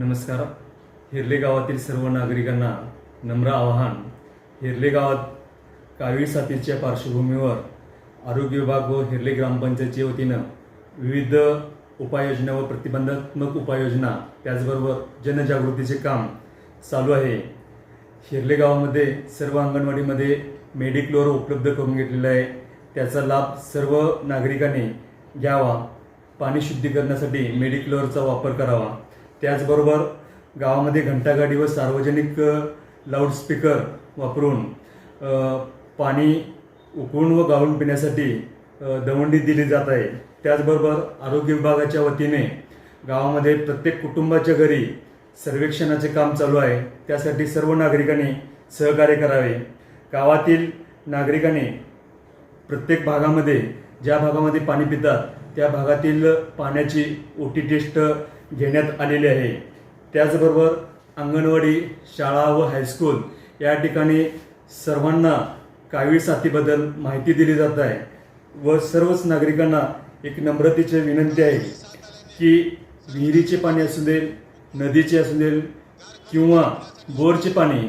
नमस्कार. हिरले गावातील सर्व नागरिकांना नम्र आवाहन. हिरले गावात कावीळ साथीच्या पार्श्वभूमीवर आरोग्य विभाग व हिरले ग्रामपंचायतच्या वतीनं विविध उपाययोजना व प्रतिबंधात्मक उपाययोजना त्याचबरोबर जनजागृतीचे काम चालू आहे. हिरले गावामध्ये सर्व अंगणवाडीमध्ये मेडिक्लोअर उपलब्ध करून घेतलेला आहे. त्याचा लाभ सर्व नागरिकांनी घ्यावा. पाणी शुद्धीकरणासाठी मेडिक्लोअरचा वापर करावा. त्याचबरोबर गावामध्ये घंटागाडी व सार्वजनिक लाऊडस्पीकर वापरून पाणी उकळून व गाळून पिण्यासाठी दवंडी दिली जात आहे. त्याचबरोबर आरोग्य विभागाच्या वतीने गावामध्ये प्रत्येक कुटुंबाच्या घरी सर्वेक्षणाचे काम चालू आहे. त्यासाठी सर्व नागरिकांनी सहकार्य करावे. गावातील नागरिकांनी प्रत्येक भागामध्ये ज्या भागामध्ये पाणी पितात त्या भागातील पाण्याची ओटी टेस्ट घेण्यात आलेली आहे. त्याचबरोबर अंगणवाडी शाळा व हायस्कूल या ठिकाणी सर्वांना कावीळ साथीबद्दल माहिती दिली जात आहे व सर्वच नागरिकांना एक नम्रतेची विनंती आहे की विहिरीचे पाणी असू दे नदीचे असू दे किंवा बोरचे पाणी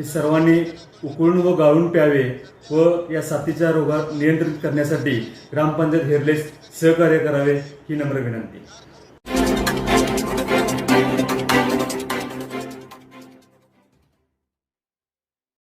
हे सर्वांनी उकळून व गाळून प्यावे व या साथीच्या रोगात नियंत्रित करण्यासाठी ग्रामपंचायत हेरलेस सहकार्य करावे ही नम्र विनंती.